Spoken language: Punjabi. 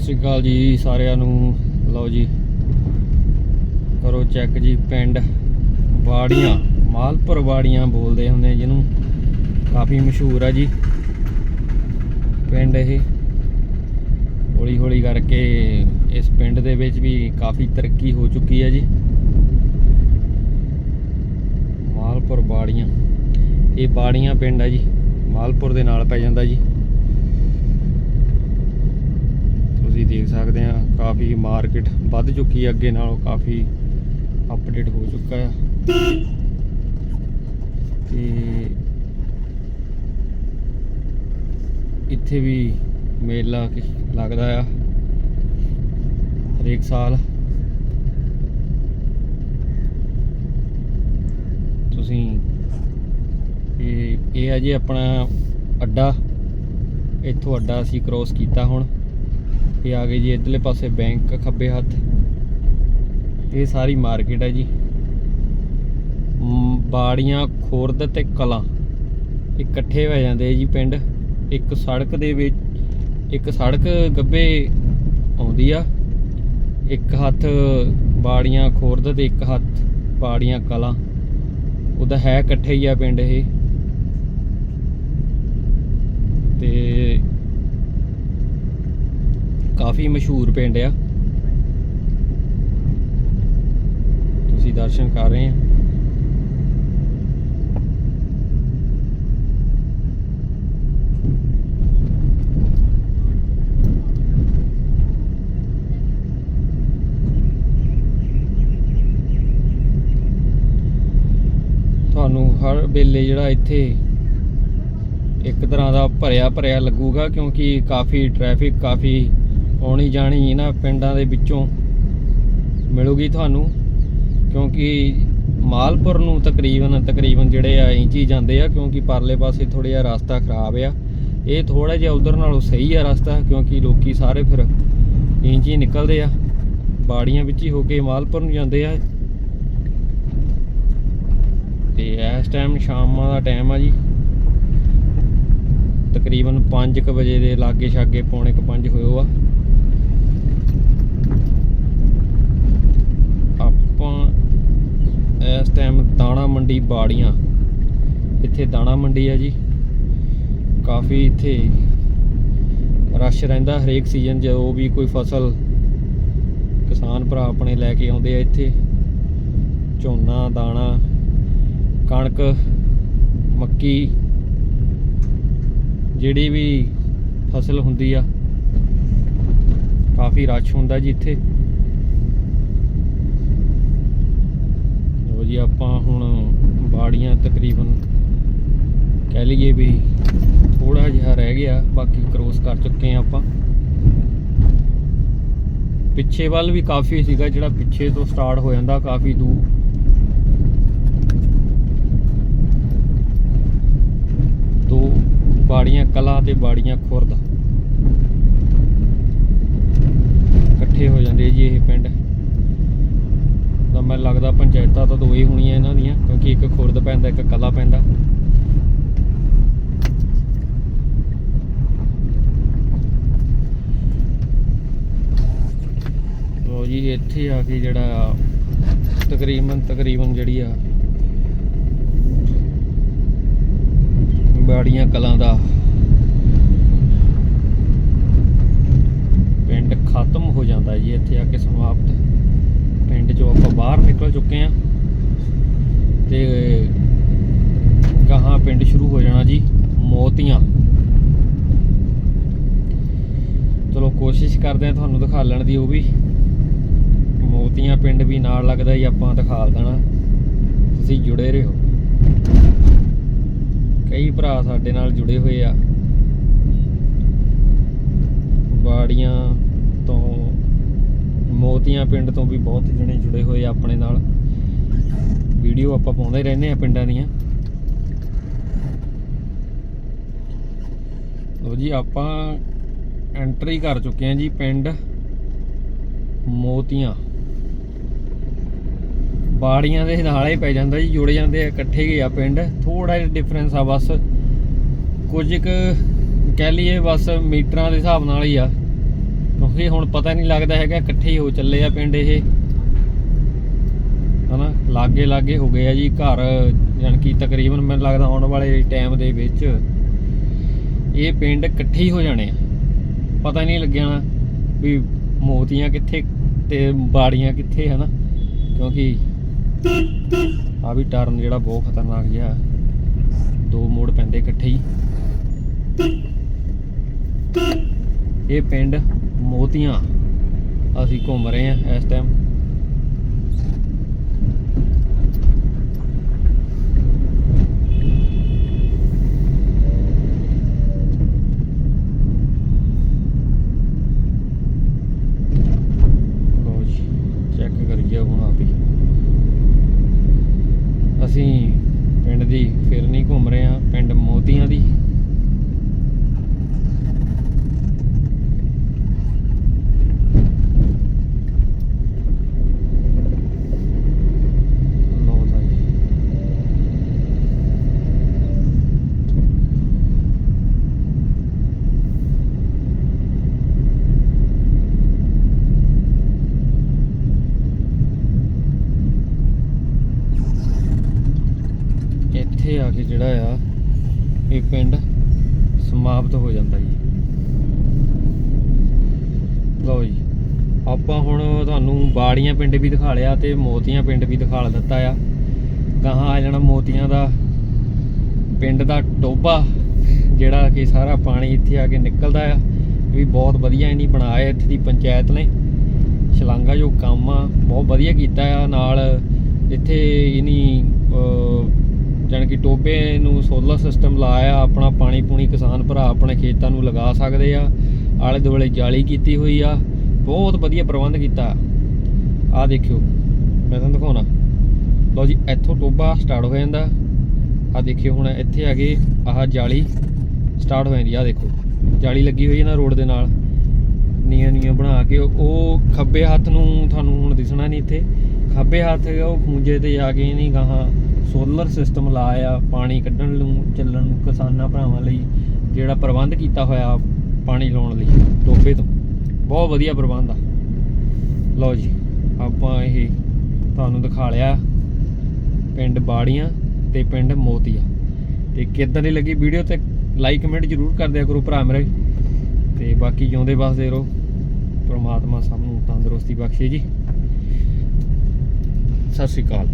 ਸ਼੍ਰੀ ਅਕਾਲ ਜੀ ਸਾਰਿਆਂ ਨੂੰ। ਲਓ ਜੀ। ਕਰੋ ਚੈੱਕ ਜੀ ਪਿੰਡ ਬਾੜੀਆਂ ਮਾਲਪੁਰ ਬਾੜੀਆਂ ਬੋਲਦੇ ਹੁੰਦੇ ਜਿਹਨੂੰ। ਕਾਫੀ ਮਸ਼ਹੂਰ ਆ ਜੀ। ਪਿੰਡ ਇਹ। ਹੌਲੀ ਹੌਲੀ ਕਰਕੇ ਇਸ ਪਿੰਡ ਦੇ ਵਿੱਚ ਵੀ ਕਾਫੀ ਤਰੱਕੀ ਹੋ ਚੁੱਕੀ ਹੈ ਜੀ। ਮਾਲਪੁਰ ਬਾੜੀਆਂ ਇਹ ਬਾੜੀਆਂ ਪਿੰਡ ਹੈ ਜੀ। ਮਾਲਪੁਰ ਦੇ ਨਾਲ ਪੈ ਜਾਂਦਾ ਜੀ ਤੁਸੀਂ ਦੇਖ ਸਕਦੇ ਆ ਕਾਫੀ ਮਾਰਕੀਟ ਵੱਧ ਚੁੱਕੀ ਹੈ, ਅੱਗੇ ਨਾਲੋਂ ਕਾਫੀ ਅਪਡੇਟ ਹੋ ਚੁੱਕਾ ਹੈ। ਤੇ ਇੱਥੇ ਵੀ ਮੇਲਾ ਲੱਗਦਾ ਆ, ਹਰੇਕ ਸਾਲ। ਤੁਸੀਂ ਇਹ ਇਹ ਹੈ ਜੀ ਆਪਣਾ ਅੱਡਾ। ਇੱਥੋਂ ਅੱਡਾ ਅਸੀਂ ਕ੍ਰੋਸ ਕੀਤਾ ਹੁਣ। ਇਹ ਆ ਗਏ ਜੀ ਇਧਰਲੇ ਪਾਸੇ ਬੈਂਕ ਖੱਬੇ ਹੱਥ। ਇਹ ਸਾਰੀ ਮਾਰਕੀਟ ਹੈ ਜੀ। ਬਾੜੀਆਂ, ਖੁਰਦ ਤੇ ਕਲਾਂ। ਇਕੱਠੇ ਹੋ ਜਾਂਦੇ ਆ ਜੀ ਪਿੰਡ। ਇੱਕ ਸੜਕ ਦੇ ਵਿੱਚ, ਇੱਕ ਸੜਕ ਗੱਬੇ ਆਉਂਦੀ ਆ। ਇੱਕ ਹੱਥ ਬਾੜੀਆਂ, ਖੁਰਦ ਤੇ ਇੱਕ ਹੱਥ ਬਾੜੀਆਂ, ਕਲਾਂ। ਉਹਦਾ ਹੈ ਇਕੱਠੇ ਹੀ ਆ ਪਿੰਡ ਇਹ ਤੇ ਕਾਫੀ ਮਸ਼ਹੂਰ ਪਿੰਡ ਆ। ਤੁਸੀਂ ਦਰਸ਼ਨ ਕਰ ਰਹੇ ਆ। ਤੁਹਾਨੂੰ ਹਰ ਵੇਲੇ ਜਿਹੜਾ ਇੱਥੇ ਇੱਕ ਤਰ੍ਹਾਂ ਦਾ ਭਰਿਆ ਭਰਿਆ ਲੱਗੂਗਾ ਕਿਉਂਕਿ ਕਾਫੀ ਟ੍ਰੈਫਿਕ ਕਾਫੀ ਆਉਣੀ ਜਾਣੀ ਇਹਨਾਂ ਪਿੰਡਾਂ ਦੇ ਵਿੱਚੋਂ ਮਿਲੂਗੀ ਤੁਹਾਨੂੰ, ਕਿਉਂਕਿ ਮਾਲਪੁਰ ਨੂੰ ਤਕਰੀਬਨ ਤਕਰੀਬਨ ਜਿਹੜੇ ਆ ਇੰਚੀ ਜਾਂਦੇ ਆ, ਕਿਉਂਕਿ ਪਰਲੇ ਪਾਸੇ ਥੋੜਾ ਜਿਹਾ ਰਸਤਾ ਖਰਾਬ ਆ। ਇਹ ਥੋੜਾ ਜਿਹਾ ਉਧਰ ਨਾਲੋਂ ਸਹੀ ਆ ਰਸਤਾ, ਕਿਉਂਕਿ ਲੋਕੀ ਸਾਰੇ ਫਿਰ ਇੰਚੀ ਨਿਕਲਦੇ ਆ। ਬਾੜੀਆਂ ਵਿੱਚ ਹੀ ਹੋ ਕੇ ਮਾਲਪੁਰ ਨੂੰ ਜਾਂਦੇ ਆ। ਤੇ ਇਸ ਟਾਈਮ ਸ਼ਾਮਾਂ ਦਾ ਟਾਈਮ ਆ ਜੀ। ਤਕਰੀਬਨ 5:00 ਵਜੇ ਦੇ ਲਾਗੇ ਛਾਗੇ ਪੌਣੇ ਕੁ 5 ਹੋਇਓ ਆ ਆਪਾਂ ਇਸ ਟਾਈਮ ਦਾਣਾ ਮੰਡੀ ਬਾੜੀਆਂ। ਇੱਥੇ ਦਾਣਾ ਮੰਡੀ ਆ ਜੀ। ਕਾਫੀ ਇੱਥੇ ਰਸ਼ ਰਹਿੰਦਾ ਹਰੇਕ ਸੀਜ਼ਨ ਜਦੋਂ ਵੀ ਕੋਈ ਫਸਲ ਕਿਸਾਨ ਭਰਾ ਆਪਣੇ ਲੈ ਕੇ ਆਉਂਦੇ ਆ ਇੱਥੇ। ਝੋਨਾ, ਦਾਣਾ, ਕਣਕ, ਮੱਕੀ ਜਿਹੜੀ ਵੀ ਫਸਲ ਹੁੰਦੀ ਆ, ਕਾਫੀ ਰਸ਼ ਹੁੰਦਾ ਜੀ ਇੱਥੇ ਲੋ ਜੀ, ਆਪਾਂ ਹੁਣ ਬਾੜੀਆਂ ਤਕਰੀਬਨ ਕਹਿ ਲਈਏ ਵੀ ਥੋੜਾ ਜਿਹਾ ਰਹਿ ਗਿਆ, ਬਾਕੀ ਕ੍ਰੋਸ ਕਰ ਚੁੱਕੇ ਆ ਆਪਾਂ। ਪਿੱਛੇ ਵੱਲ ਵੀ ਕਾਫੀ ਸੀਗਾ, ਜਿਹੜਾ ਪਿੱਛੇ ਤੋਂ ਸਟਾਰਟ ਹੋ ਜਾਂਦਾ, ਕਾਫੀ ਦੂਰ। ਦੋ ਬਾੜੀਆਂ, ਕਲਾ ਤੇ ਬਾੜੀਆਂ ਖੁਰਦ। ਇਕੱਠੇ ਹੋ ਜਾਂਦੇ ਜੀ ਇਹ ਪਿੰਡ। ਤਾਂ ਮੈਨੂੰ ਲੱਗਦਾ ਪੰਚਾਇਤਾਂ ਤਾਂ ਦੋ ਹੀ ਹੋਣੀਆਂ ਇਹਨਾਂ ਦੀਆਂ, ਕਿਉਂਕਿ ਇੱਕ ਖੁਰਦ ਪੈਂਦਾ, ਇੱਕ ਕਲਾ ਪੈਂਦਾ। ਲੋ ਜੀ, ਇੱਥੇ ਆ ਕੇ ਜਿਹੜਾ ਤਕਰੀਬਨ ਤਕਰੀਬਨ ਜਿਹੜੀ ਆ ਬਾੜੀਆਂ ਕਲਾਂ ਦਾ ਪਿੰਡ ਖਤਮ ਹੋ ਜਾਂਦਾ ਜੀ, ਇੱਥੇ ਆ ਕੇ ਸਮਾਪਤ। ਪਿੰਡ ਚੋਂ ਆਪਾਂ ਬਾਹਰ ਨਿਕਲ ਚੁੱਕੇ ਆ ਤੇ ਗਾਹਾਂ ਪਿੰਡ ਸ਼ੁਰੂ ਹੋ ਜਾਣਾ ਜੀ, ਮੋਤੀਆਂ। ਚਲੋ ਕੋਸ਼ਿਸ਼ ਕਰਦੇ ਆ ਤੁਹਾਨੂੰ ਦਿਖਾ ਲੈਣ ਦੀ ਉਹ ਵੀ। ਮੋਤੀਆਂ ਪਿੰਡ ਵੀ ਨਾਲ ਲੱਗਦਾ ਜੀ, ਆਪਾਂ ਦਿਖਾ ਦੇਣਾ। ਤੁਸੀਂ ਜੁੜੇ ਰਹੋ। ਕਈ ਭਰਾ ਸਾਡੇ ਨਾਲ ਜੁੜੇ ਹੋਏ ਆ। ਬਾੜੀਆਂ ਤੋਂ ਮੋਤੀਆਂ ਪਿੰਡ ਤੋਂ ਵੀ ਬਹੁਤ ਜਣੇ ਜੁੜੇ ਹੋਏ ਆ ਆਪਣੇ ਨਾਲ। ਵੀਡੀਓ ਆਪਾਂ ਪਾਉਂਦੇ ਰਹਿੰਦੇ ਆ ਪਿੰਡਾਂ ਦੀਆਂ। ਲੋ ਜੀ, ਆਪਾਂ ਐਂਟਰੀ ਕਰ ਚੁੱਕੇ ਆ ਜੀ ਪਿੰਡ ਮੋਤੀਆਂ। ਬਾੜੀਆਂ ਦੇ ਨਾਲ ਹੀ ਪੈ ਜਾਂਦਾ ਜੀ, ਜੁੜ ਜਾਂਦੇ ਆ, ਇਕੱਠੇ ਹੀ ਆ ਪਿੰਡ। ਥੋੜਾ ਜਿਹਾ ਡਿਫਰੈਂਸ ਆ ਬਸ। ਕੁਝ ਕੁ ਕਹਿ ਲਈਏ ਬਸ ਮੀਟਰਾਂ ਦੇ ਹਿਸਾਬ ਨਾਲ ਹੀ ਆ। ਕਿਉਂਕਿ ਹੁਣ ਪਤਾ ਨਹੀਂ ਲੱਗਦਾ ਹੈਗਾ ਇਕੱਠੇ ਹੀ ਹੋ ਚੱਲੇ ਆ ਪਿੰਡ ਇਹ। ਹਨਾ, ਲਾਗੇ ਲਾਗੇ ਹੋ ਗਏ ਆ ਜੀ ਘਰ, ਜਾਣੀ ਕਿ ਤਕਰੀਬਨ ਮੈਨੂੰ ਲੱਗਦਾ ਆਉਣ ਵਾਲੇ ਟਾਈਮ ਦੇ ਵਿੱਚ ਇਹ ਪਿੰਡ ਇਕੱਠੇ ਹੀ ਹੋ ਜਾਣੇ ਆ। ਪਤਾ ਨਹੀਂ ਲੱਗਿਆ ਵੀ ਮੋਤੀਆਂ ਕਿੱਥੇ ਤੇ ਬਾੜੀਆਂ ਕਿੱਥੇ, ਹਨਾ। ਕਿਉਂਕਿ ਆ ਵੀ ਟਰਨ ਜਿਹੜਾ ਬਹੁਤ ਖਤਰਨਾਕ ਜਿਹਾ ਦੋ ਮੋੜ ਪੈਂਦੇ ਇਕੱਠੇ ਹੀ। ਇਹ ਪਿੰਡ ਮੋਤੀਆਂ ਅਸੀਂ ਘੁੰਮ ਰਹੇ ਹਾਂ ਇਸ ਟਾਈਮ ਚੈੱਕ ਕਰੀਏ ਹੁਣ ਆਪ ਹੀ। ਅਸੀਂ ਪਿੰਡ ਦੀ ਫਿਰ ਨਹੀਂ ਘੁੰਮ ਰਹੇ ਹਾਂ, ਪਿੰਡ ਮੋਤੀਆਂ ਦੀ ਲਓ ਤਾਂ ਜੀ ਇੱਥੇ ਆ ਕੇ ਜਿਹੜਾ ਆ, ਇਹ ਪਿੰਡ ਸਮਾਪਤ ਹੋ ਜਾਂਦਾ ਜੀ। ਲਓ ਜੀ, ਆਪਾਂ ਹੁਣ ਤੁਹਾਨੂੰ ਬਾੜੀਆਂ ਪਿੰਡ ਵੀ ਦਿਖਾ ਲਿਆ ਤੇ ਮੋਤੀਆਂ ਪਿੰਡ ਵੀ ਦਿਖਾ ਦਿੱਤਾ ਆ। ਗਾਹਾਂ ਆ ਜਾਣਾ ਮੋਤੀਆਂ ਦਾ ਪਿੰਡ ਦਾ ਟੋਬਾ ਜਿਹੜਾ ਕਿ ਸਾਰਾ ਪਾਣੀ ਇੱਥੇ ਆ ਕੇ ਨਿਕਲਦਾ ਆ। ਵੀ ਬਹੁਤ ਵਧੀਆ ਇਹਨੀ ਬਣਾਇਆ ਇੱਥੇ ਦੀ ਪੰਚਾਇਤ ਨੇ। ਸ਼ਲਾਂਗਾ ਜੋ ਕੰਮ ਆ, ਬਹੁਤ ਵਧੀਆ ਕੀਤਾ ਆ। ਨਾਲ ਇੱਥੇ ਇਹਨੀ ਟੋਬੇ ਨੂੰ ਸੋਲਰ ਸਿਸਟਮ ਲਾਇਆ, ਆਪਣਾ ਪਾਣੀ ਪੂਣੀ ਕਿਸਾਨ ਭਰਾ ਆਪਣੇ ਖੇਤਾਂ ਨੂੰ ਲਗਾ ਸਕਦੇ ਆ। ਆਲੇ ਦੁਆਲੇ ਜਾਲੀ ਕੀਤੀ ਹੋਈ ਆ। ਬਹੁਤ ਵਧੀਆ ਪ੍ਰਬੰਧ ਕੀਤਾ। ਆ ਦੇਖਿਓ, ਮੈਂ ਤੁਹਾਨੂੰ ਦਿਖਾਉਣਾ। ਲਓ ਜੀ, ਇੱਥੋਂ ਟੋਬਾ ਸਟਾਰਟ ਹੋ ਜਾਂਦਾ। ਆ ਦੇਖਿਓ ਹੁਣ ਇੱਥੇ ਆ ਗਏ ਆਹ ਜਾਲੀ ਸਟਾਰਟ ਹੋ ਜਾਂਦੀ ਆ। ਦੇਖੋ, ਜਾਲੀ ਲੱਗੀ ਹੋਈ ਹੈ ਨਾ ਰੋਡ ਦੇ ਨਾਲ। ਨੀਆਂ ਨੀਆਂ ਬਣਾ ਕੇ ਉਹ ਖੱਬੇ ਹੱਥ ਨੂੰ ਤੁਹਾਨੂੰ ਹੁਣ ਦਿਸਣਾ ਨਹੀਂ ਇੱਥੇ। ਖੱਬੇ ਹੱਥ ਉਹ ਖੂੰਜੇ ਤੇ ਜਾ ਕੇ ਨਹੀਂ ਗਾਹਾਂ ਸੋਲਰ ਸਿਸਟਮ ਲਾਇਆ, ਪਾਣੀ ਕੱਢਣ ਨੂੰ, ਚੱਲਣ ਨੂੰ ਕਿਸਾਨਾਂ ਭਰਾਵਾਂ ਲਈ ਜਿਹੜਾ ਪ੍ਰਬੰਧ ਕੀਤਾ ਹੋਇਆ ਪਾਣੀ ਲਾਉਣ ਲਈ, ਟੋਬੇ ਤੋਂ। ਬਹੁਤ ਵਧੀਆ ਪ੍ਰਬੰਧ ਆ। ਲਓ ਜੀ, ਆਪਾਂ ਇਹ ਤੁਹਾਨੂੰ ਦਿਖਾ ਲਿਆ। ਪਿੰਡ ਬਾੜੀਆਂ ਤੇ ਪਿੰਡ ਮੋਤੀਆ। ਤੇ ਕਿੱਦਾਂ ਦੀ ਲੱਗੀ ਵੀਡੀਓ ਤੇ ਲਾਈਕ, ਕਮੈਂਟ ਜਰੂਰ ਕਰ ਦਿਆ ਕਰੋ ਭਰਾ ਮੇਰੇ। ਤੇ ਬਾਕੀ ਜਿਉਂਦੇ ਵਸਦੇ ਰਹੋ। ਪ੍ਰਮਾਤਮਾ ਸਭ ਨੂੰ ਤੰਦਰੁਸਤੀ ਬਖਸ਼ੇ ਜੀ। ਸਤਿ ਸ਼੍ਰੀ ਅਕਾਲ।